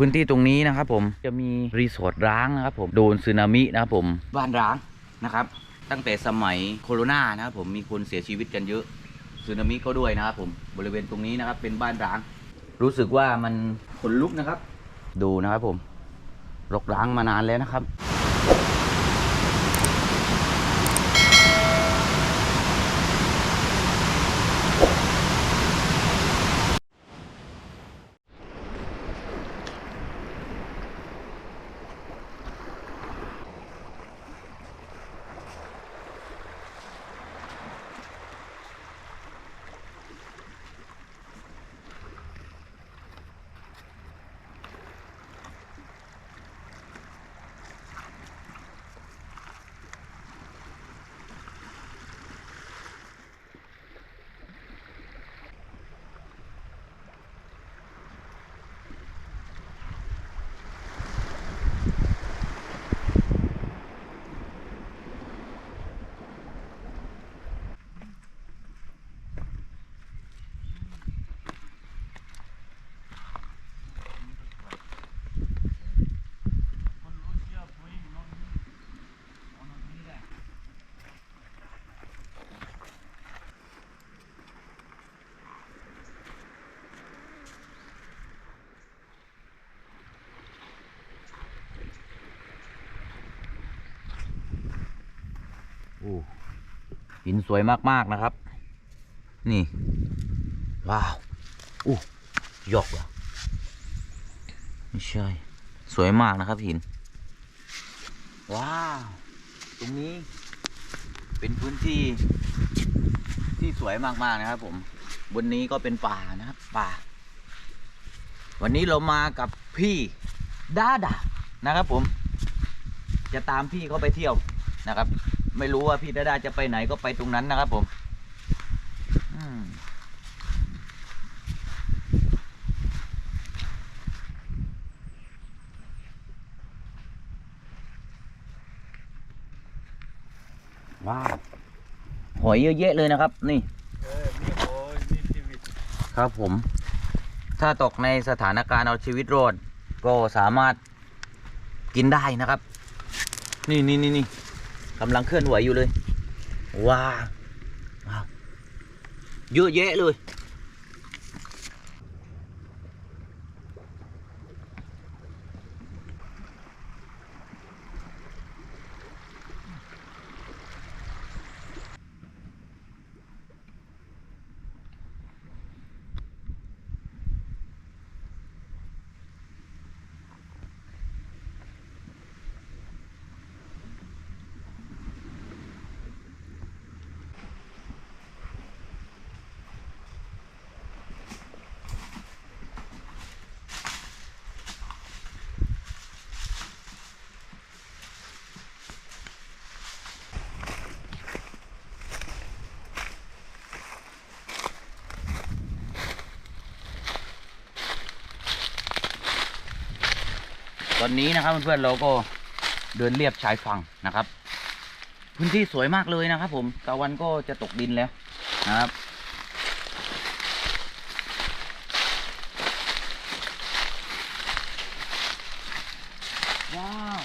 พื้นที่ตรงนี้นะครับผมจะมีรีสอร์ทร้างนะครับผมโดนสึนามินะครับผมบ้านร้างนะครับ ตั้งแต่สมัยโควิดนะครับผมมีคนเสียชีวิตกันเยอะสึนามิก็ด้วยนะครับผมบริเวณตรงนี้นะครับเป็นบ้านร้าง รู้สึกว่ามันขนลุกนะครับ ดูนะครับผมรกร้างมานานแล้วนะครับ โอ้ หินสวยมากๆนะครับ นี่ ว้าวอู้ยกเหรอไม่ใช่ สวยมากนะครับหิน ว้าว ตรงนี้ เป็นพื้นที่ ที่สวยมากๆนะครับ ผมบนนี้ก็เป็นป่านะครับ ป่า วันนี้เรามากับพี่ดาดานะครับ ผม จะตามพี่เขาไปเที่ยวนะครับ ไม่รู้ว่าพี่ดาดาจะไปไหนก็ไปตรงนั้นนะครับผมอืมว้าวหอยเยอะแยะเลยนะครับ นี่เออมีโอ้ยมีชีวิตครับผม ถ้าตกในสถานการณ์เอาชีวิตรอดก็สามารถกินได้นะครับ นี่นี่นี่นี่ กำลังเคลื่อนไหวอยู่เลยว้าวเยอะแยะเลย ตอนนี้นะครับเพื่อนๆเราก็เดินเรียบชายฝั่งนะครับ พื้นที่สวยมากเลยนะครับ ผมตะวันก็จะตกดินแล้วนะครับ ว้าว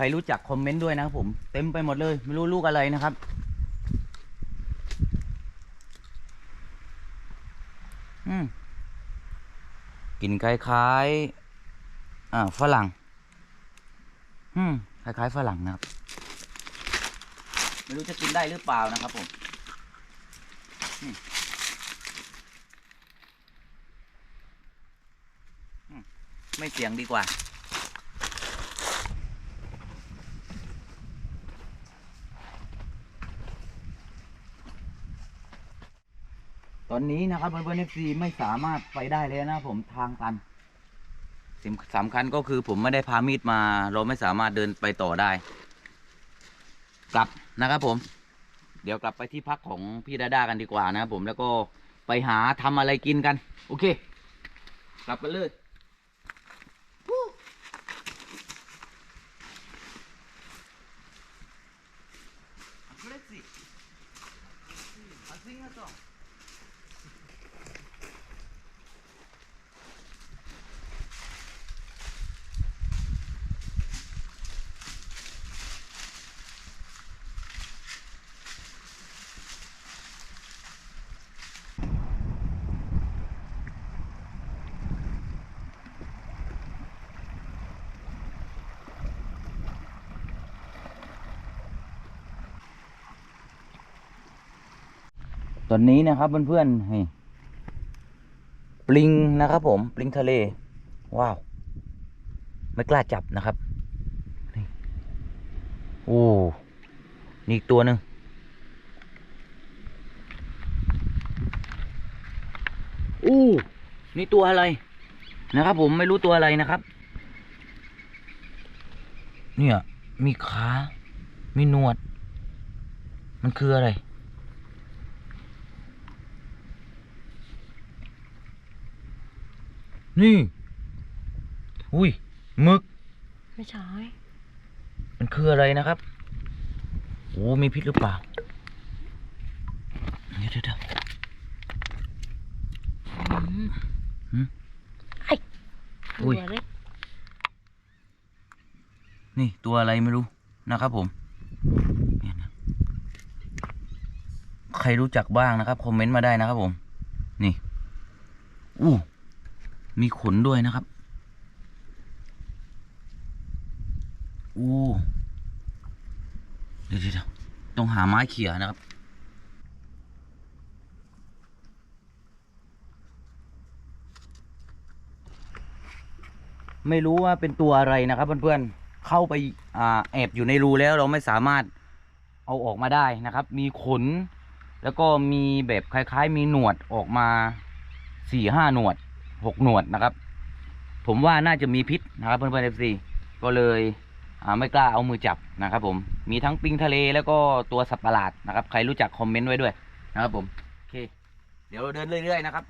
ใครรู้จักคอมเมนต์ด้วยนะครับผมเต็มไปหมดเลย ไม่รู้ลูกอะไรนะครับ อืมกลิ่นคล้ายๆอ่าฝรั่ง อืมคล้ายๆฝรั่งนะครับ ไม่รู้จะกินได้หรือเปล่านะครับผมไม่เสียงดีกว่า อนนี้นะครับเพื่อนๆเอฟซีไม่สามารถไปได้เลยนะผมทางตันสิ่งสำคัญก็คือผมไม่ได้พามีดมา เราไม่สามารถเดินไปต่อได้ กลับนะครับผม เดี๋ยวกลับไปที่พักของพี่ดาด้ากันดีกว่านะครับผมแล้วก็ไปหาทำอะไรกินกัน โอเค กลับกันเลย ตอนนี้นะครับเพื่อนๆนี่ปลิงนะครับ ผมปลิงทะเล ว้าว ไม่กล้าจับนะครับนี่โอ้นี่อีกตัวหนึ่งอู้นี่ตัวอะไรนะครับ ผมไม่รู้ตัวอะไรนะครับ เนี่ย มีขา มีหนวด มันคืออะไร นี่ อุ้ยหมึก ไม่ใช่มันคืออะไรนะครับ โอ้มีพิษหรือเปล่า เดี๋ยวเดี๋ยวเดี๋ยวหืมไอ้อุ้ยตัวเล็กนี่ตัวอะไรไม่รู้นะครับผมเนี่ยนะใครรู้จักบ้างนะครับ คอมเมนต์มาได้นะครับผม นี่ อู้ มีขนด้วยนะครับอู้เดี๋ยวเดี๋ยวต้องหาไม้เขี่ยนะครับ ไม่รู้ว่าเป็นตัวอะไรนะครับเพื่อนๆเข้าไปอแอบอยู่ในรูแล้วเราไม่สามารถเอาออกมาได้นะครับ มีขน แล้วก็มีแบบคล้าย ๆ มีหนวดออกมาสี่ห้าหนวด หกหนวดนะครับ ผมว่าน่าจะมีพิษนะครับเพื่อนๆเอฟซีก็เลยไม่กล้าเอามือจับนะครับ ผมมีทั้งปิงทะเลแล้วก็ตัวสับประหลาดนะครับ ใครรู้จักคอมเมนต์ไว้ด้วยนะครับผมโอเค เดี๋ยวเราเดินเรื่อยๆนะครับ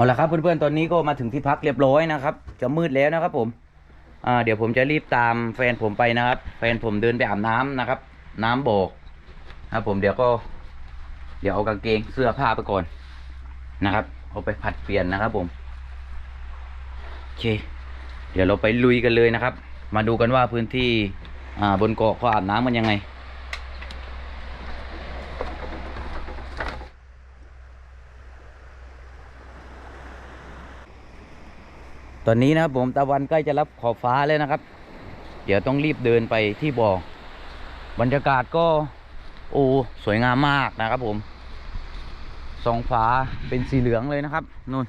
เอาละครับเพื่อนๆ ตอนนี้ก็มาถึงที่พักเรียบร้อยนะครับ จะมืดแล้วนะครับผมอ่าเดี๋ยวผมจะรีบตามแฟนผมไปนะครับ แฟนผมเดินไปอาบน้ำนะครับ น้ำโบกครับผมเดี๋ยวก็ เดี๋ยวเอากางเกงเสื้อผ้าไปก่อนนะครับ เอาไปผัดเปลี่ยนนะครับผมโอเค เดี๋ยวเราไปลุยกันเลยนะครับ มาดูกันว่าพื้นที่อ่าบนเกาะเขาอาบน้ำกันยังไง อนนี้นะครับผมตะวันใกล้จะรับขอบฟ้าแล้วนะครับ เดี๋ยวต้องรีบเดินไปที่บ่อบรรยากาศก็โอ้สวยงามมากนะครับผมสองฟ้าเป็นสีเหลืองเลยนะครับนู่น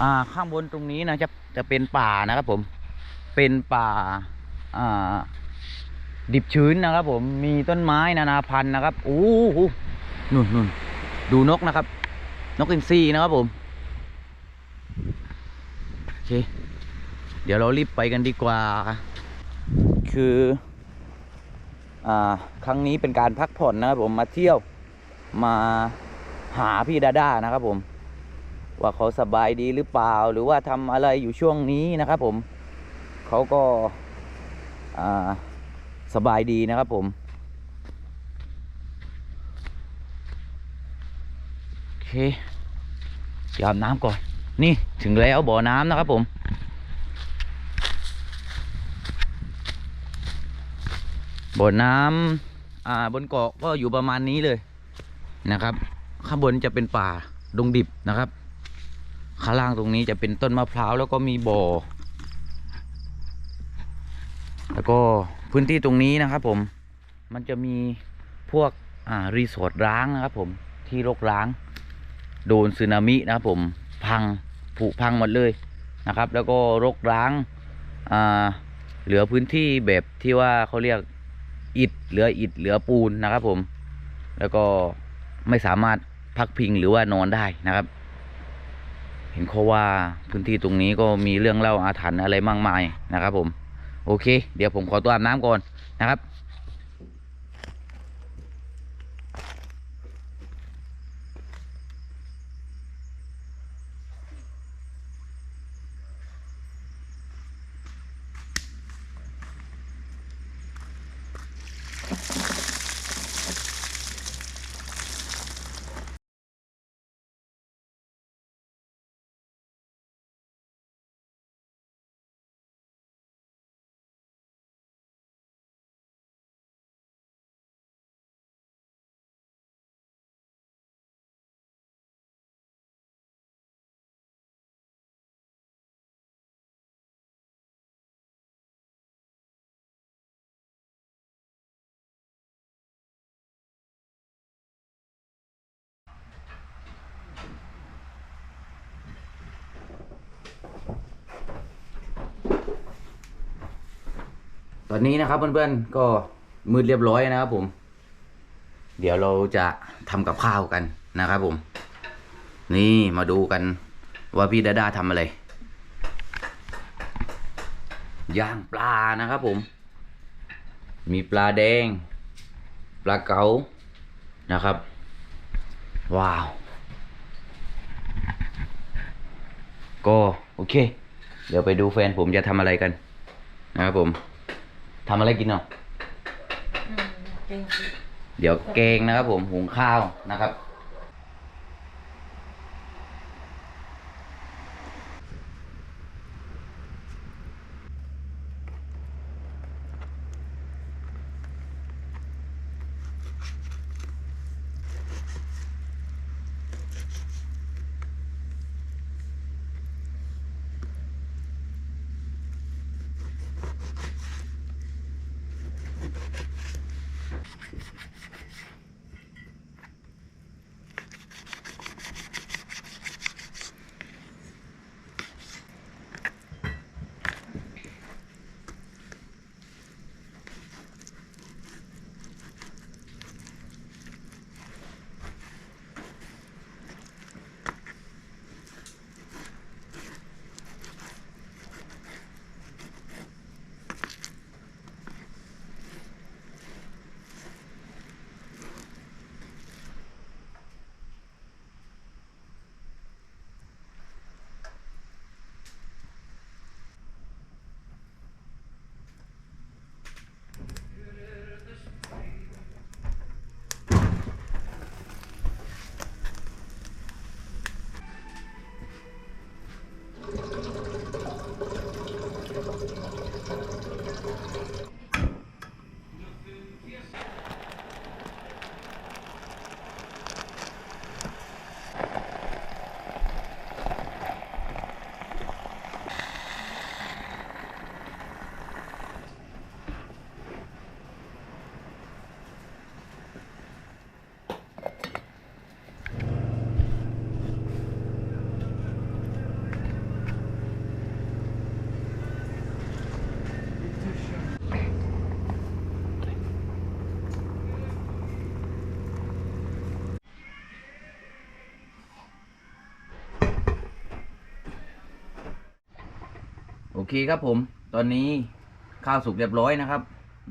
อ่าข้างบนตรงนี้นะจะจะเป็นป่านะครับผมเป็นป่าอ่า ดิบชื้นนะครับ ผมมีต้นไม้นานาพันธุ์นะครับโอ้โหนู่นนู่นดูนกนะครับ นกอินทรีนะครับผมโอเค เดี๋ยวเรารีบไปกันดีกว่า คือ อ่า ครั้งนี้เป็นการพักผ่อนนะครับผมมาเที่ยวมาหาพี่ดาด้านะครับผม ว่าเขาสบายดีหรือเปล่า หรือว่าทำอะไรอยู่ช่วงนี้นะครับผมเขาก็ อ่า สบายดีนะครับผม โอเคยาบน้ำก่อน นี่ถึงแล้วบ่อน้ำนะครับผม บ่อน้ำอ่าบนเกาะก็อยู่ประมาณนี้เลยนะครับ ข้างบนจะเป็นป่าดงดิบนะครับ ข้างล่างตรงนี้จะเป็นต้นมะพร้าวแล้วก็มีบ่อ แล้วก็ พื้นที่ตรงนี้นะครับผมมันจะมีพวกอ่ารีสอร์ทร้างนะครับผมที่รกร้าง โดนสึนามินะครับผมพังผุพังหมดเลยนะครับ แล้วก็รกร้างอ่าเหลือพื้นที่แบบที่ว่าเขาเรียกอิฐเหลืออิฐเหลือปูนนะครับผม แล้วก็ไม่สามารถพักพิงหรือว่านอนได้นะครับ เห็นเขาว่าพื้นที่ตรงนี้ก็มีเรื่องเล่าอาถรรพ์อะไรมากมายนะครับผม โอเค เดี๋ยวผมขอตัวอาบน้ำก่อนนะครับ อนนี้นะครับเพื่อนๆก็มืดเรียบร้อยนะครับผม เดี๋ยวเราจะทำกับข้าวกันนะครับผม นี่มาดูกันว่าพี่ดาดาทำอะไรย่างปลานะครับผม มีปลาแดง ปลาเก๋านะครับ ว้าว ก็โอเค เดี๋ยวไปดูแฟนผมจะทำอะไรกันนะครับผม ทำอะไรกินเนาะ อืมเก่งสิเดี๋ยวแกงนะครับผมหุงข้าวนะครับ เคครับผม ตอนนี้ข้าวสุกเรียบร้อยนะครับ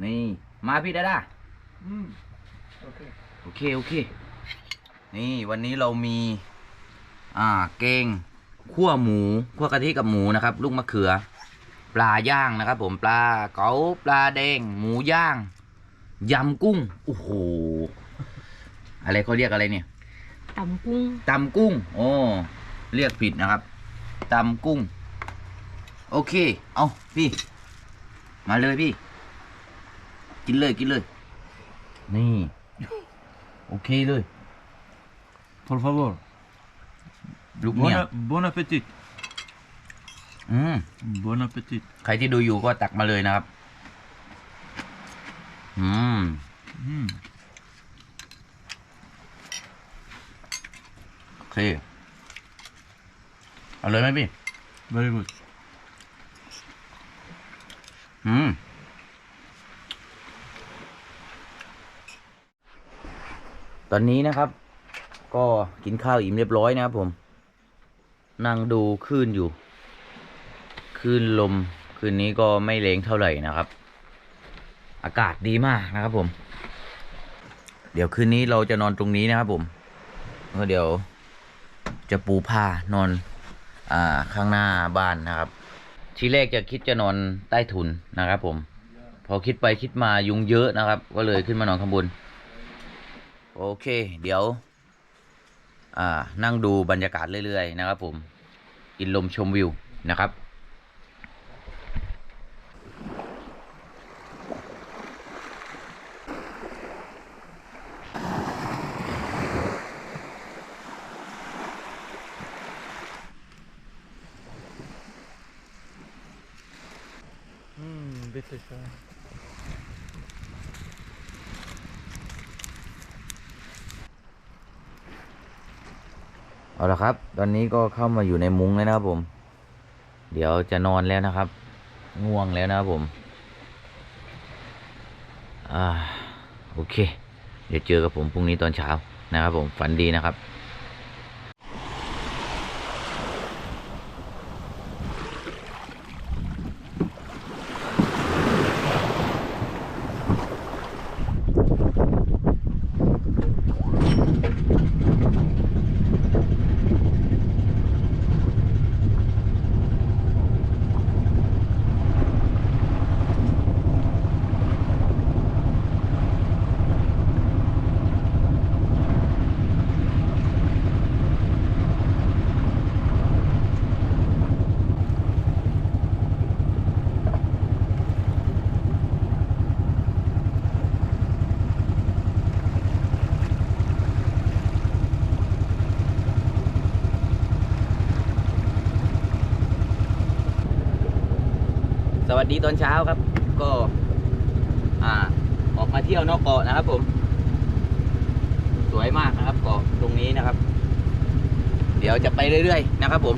นี่ มาพี่ดาดา Mm. Okay. โอเค โอเค นี่วันนี้เรามี อ่าเกงขั่วหมูขั่วกะทิกับหมูนะครับ ลูกมะเขือ ปลาย่างนะครับ ผมปลาเก๋าปลาแดง หมูย่างยำกุ้งโอ้โหอะไรเขาเรียกอะไรเนี่ยตำกุ้งตำกุ้งโอ้เรียกผิดนะครับตำกุ้ง โอเค เอาพี่ มาเลยพี่ กินเลยกินเลย นี่ โอเคเลย Por favor. ลูก Bon, เนี่ย a- bon appétit. อืม Bon appétit. ใครที่ดูอยู่ก็ตักมาเลยนะครับ อืม Mm. โอเค เอาเลยไหมพี่ Very good. อืมตอนนี้นะครับ ก็กินข้าวอิ่มเรียบร้อยนะครับผม นั่งดูคลื่นอยู่คลื่นลมคืนนี้ก็ไม่แรงเท่าไหร่นะครับ อากาศดีมากนะครับผม เดี๋ยวคืนนี้เราจะนอนตรงนี้นะครับผมแล้วเดี๋ยวจะปูผ้านอน อ่าข้างหน้าบ้านนะครับ ทีแรกจะคิดจะนอนใต้ถุนนะครับ ผม พอคิดไปคิดมายุงเยอะนะครับ ก็เลยขึ้นมานอนข้างบน โอเค เดี๋ยว อ่า นั่งดูบรรยากาศเรื่อยๆนะครับ ผม กินลมชมวิวนะครับ เอาละครับ ตอนนี้ก็เข้ามาอยู่ในมุ้งแล้วนะครับผม เดี๋ยวจะนอนแล้วนะครับ ง่วงแล้วนะครับผม อ่า โอเค เดี๋ยวเจอกับผมพรุ่งนี้ตอนเช้านะครับผม ฝันดีนะครับ ตอนเช้าครับ ก็อ่าออกมาเที่ยวนอกเกาะนะครับผม สวยมากนะครับเกาะตรงนี้นะครับ เดี๋ยวจะไปเรื่อยๆนะครับผม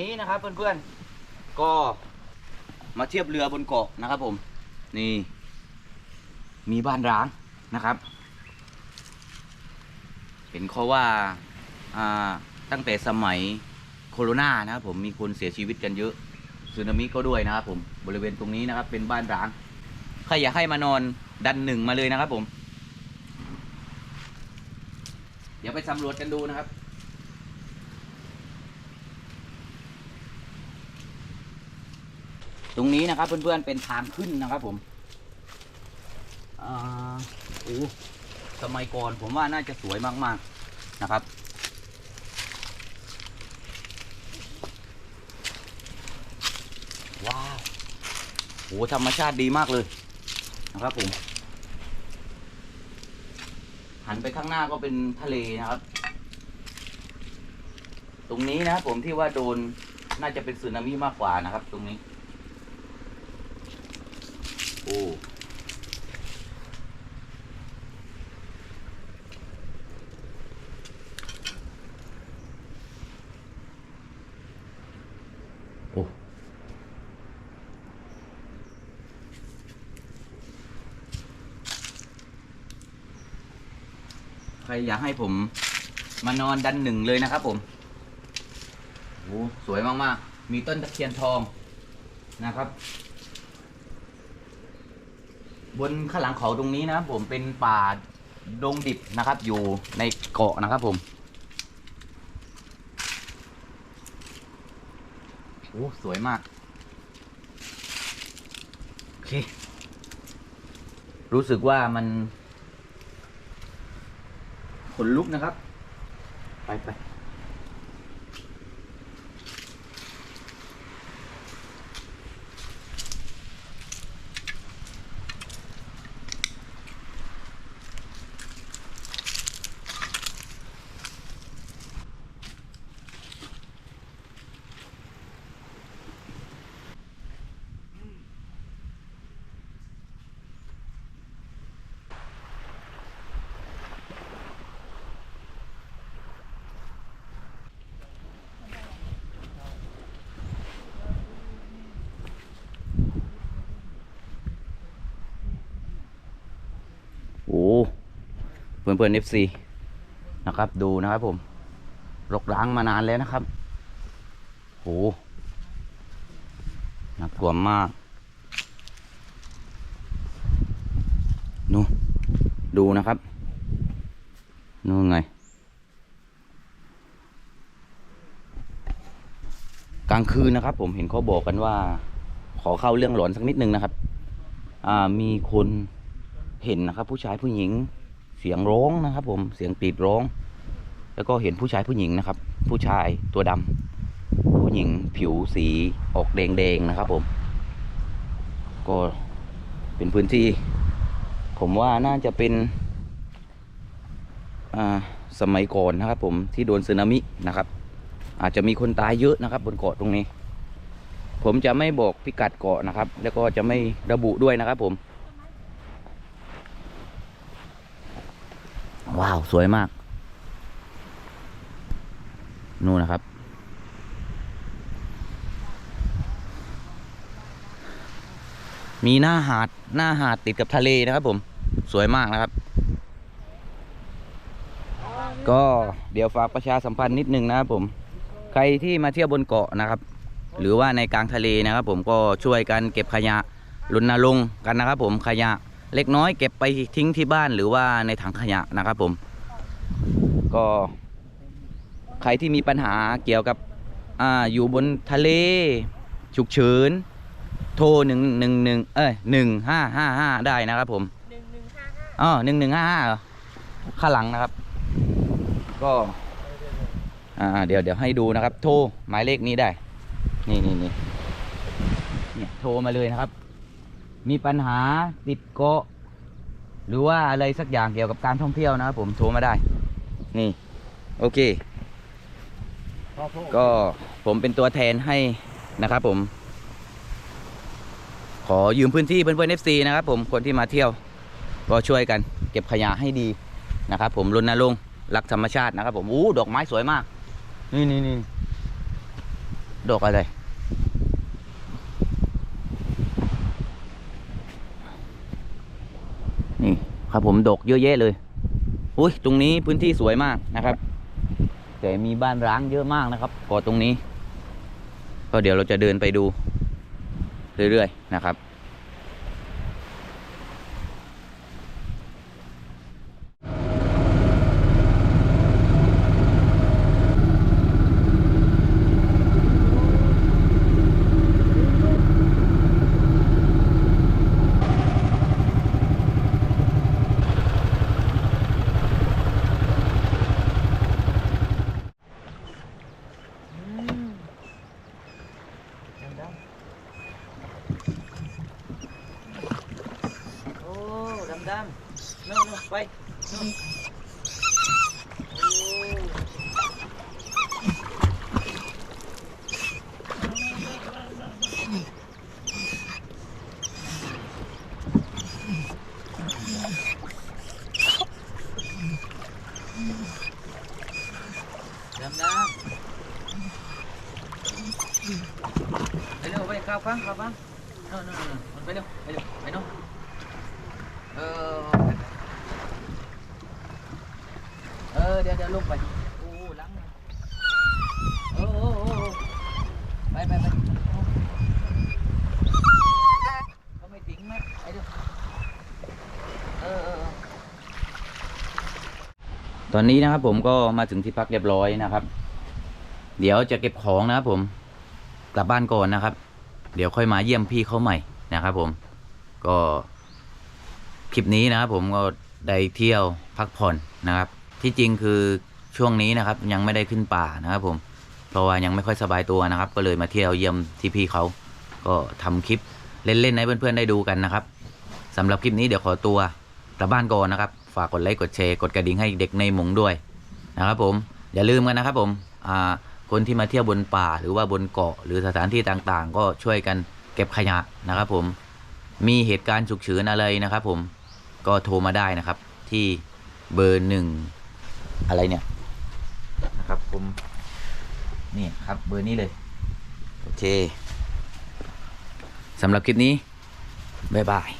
นี้นะครับ เพื่อนๆ ก็มาเทียบเรือบนเกาะนะครับ ผม นี่ มีบ้านร้างนะครับ เห็นเขาว่าอ่าตั้งแต่สมัยโคโรนานะครับผมมีคนเสียชีวิตกันเยอะสึนามิก็ด้วยนะครับผมบริเวณตรงนี้นะครับ เป็นบ้านร้างใครอยากให้มานอนดันหนึ่งมาเลยนะครับผม เดี๋ยวไปสำรวจกันดูนะครับ รงนี้นะครับเพื่อนๆเป็นทางขึ้นนะครับ ผมอ่าโอ้สมัยก่อนผมว่าน่าจะสวยมากๆนะครับ ว้าวโหธรรมชาติดีมากเลยนะครับผม หันไปข้างหน้าก็เป็นทะเลนะครับ ตรงนี้นะครับผมที่ว่าโดนน่าจะเป็นสึนามิมากกว่านะครับ ตรงนี้ โอ้ โอ้ใครอยากให้ผมมานอนดันหนึ่งเลยนะครับผมโอ้สวยมากๆ มีต้นตะเคียนทองนะครับ บนข้างหลังเขาตรงนี้นะครับผมเป็นป่าดงดิบนะครับ อยู่ในเกาะนะครับผมโอ้ สวยมาก โอเค รู้สึกว่ามัน ขนลุกนะครับ ไปไป โอ้เพื่อนเพื่อนเอฟซีนะครับ ดูนะครับผมรกร้างมานานแล้วนะครับโอ้น่ากลัวมากนู่ดูนะครับนู่นไง กลางคืนนะครับ ผมเห็นเขาบอกกันว่า ขอเข้าเรื่องหลอนสักนิดนึงนะครับ อ่ามีคนเห็นนะครับ ผู้ชายผู้หญิง เสียงร้องนะครับ ผมเสียงกรีดร้อง แล้วก็เห็นผู้ชายผู้หญิงนะครับ ผู้ชายตัวดำผู้หญิงผิวสีออกแดงๆนะครับ ผม ก็เป็นพื้นที่ ผมว่าน่าจะเป็นอ่าสมัยก่อนนะครับ ผมที่โดนสึนามินะครับ อาจจะมีคนตายเยอะนะครับ บนเกาะตรงนี้ ผมจะไม่บอกพิกัดเกาะนะครับ แล้วก็จะไม่ระบุด้วยนะครับ ผม ว้าว สวยมาก นู่นนะครับ มีหน้าหาด หน้าหาดติดกับทะเลนะครับผม สวยมากนะครับ ก็เดี๋ยวฝากประชาสัมพันธ์นิดนึงนะครับผม ใครที่มาเที่ยวบนเกาะนะครับ หรือว่าในกลางทะเลนะครับผมก็ช่วยกันเก็บขยะรณรงค์กันนะครับผมขยะ เล็กน้อยเก็บไปทิ้งที่บ้านหรือว่าในถังขยะนะครับผม ก็ใครที่มีปัญหาเกี่ยวกับอ่าอยู่บนทะเลฉุกเฉินโทรหนึ่งหนึ่งหนึ่งเอ้ยหนึ่งห้าห้าห้าได้นะครับผมอ๋อหนึ่งหนึ่งห้าห้าข้างหลังนะครับ ก็อ่าเดี๋ยวเดี๋ยวให้ดูนะครับ โทรหมายเลขนี้ได้ นี่นี่นี่เนี่ยโทรมาเลยนะครับ มีปัญหาติดเกาะหรือว่าอะไรสักอย่างเกี่ยวกับการท่องเที่ยวนะครับผมโทรมาได้ นี่ โอเค ก็ผมเป็นตัวแทนให้นะครับผม ขอยืมพื้นที่เพื่อนๆ FC นะครับผมคนที่มาเที่ยว ก็ช่วยกัน เก็บขยะให้ดีนะครับผมรณรงค์รักธรรมชาตินะครับผมอู้ดอกไม้สวยมาก นี่นี่นี่ดอกอะไร นี่ ครับผมดกเยอะแยะเลยอุ้ยตรงนี้พื้นที่สวยมากนะครับ แต่มีบ้านร้างเยอะมากนะครับก่อตรงนี้ ก็เดี๋ยวเราจะเดินไปดู เรื่อยๆนะครับ โอ้ดำดำนู่นนู่นไปนู่นดำดำไป เร็วไปข้าฟังข้าวฟังนู่นนู่นไปเร็วไปเร็วไปนู่นเออเออเดี๋ยวเดี๋ยวลงไปโอ้ล้างโอ้โอ้โอ้โอ้ไปไปไปก็ไม่ทิ้งไหมไปเออเออเออตอนนี้นะครับผมก็มาถึงที่พักเรียบร้อยนะครับ เดี๋ยวจะเก็บของนะครับผมกลับบ้านก่อนนะครับ เดี๋ยวค่อยมาเยี่ยมพี่เขาใหม่นะครับผมก็คลิปนี้นะครับผมก็ได้เที่ยวพักผ่อนนะครับ ที่จริงคือช่วงนี้นะครับยังไม่ได้ขึ้นป่านะครับผมเพราะว่ายังไม่ค่อยสบายตัวนะครับ ก็เลยมาเที่ยวเยี่ยมที่พี่เขาก็ทำคลิปเล่นๆให้เพื่อนๆได้ดูกันนะครับสำหรับคลิปนี้เดี๋ยวขอตัวกลับบ้านก่อนนะครับ ฝากกดไลค์กดแชร์กดกระดิ่งให้เด็กในหมงด้วยนะครับผมอย่าลืมกันนะครับผมอ่า คนที่มาเที่ยวบนป่าหรือว่าบนเกาะ หรือสถานที่ต่างๆ ก็ช่วยกันเก็บขยะนะครับ ผมมีเหตุการณ์ฉุกเฉินอะไรนะครับ ผมก็โทรมาได้นะครับ ที่เบอร์หนึ่งอะไรเนี่ยนะครับ ผมนี่ครับเบอร์นี้เลยโอเคสำหรับคลิปนี้บ๊ายบาย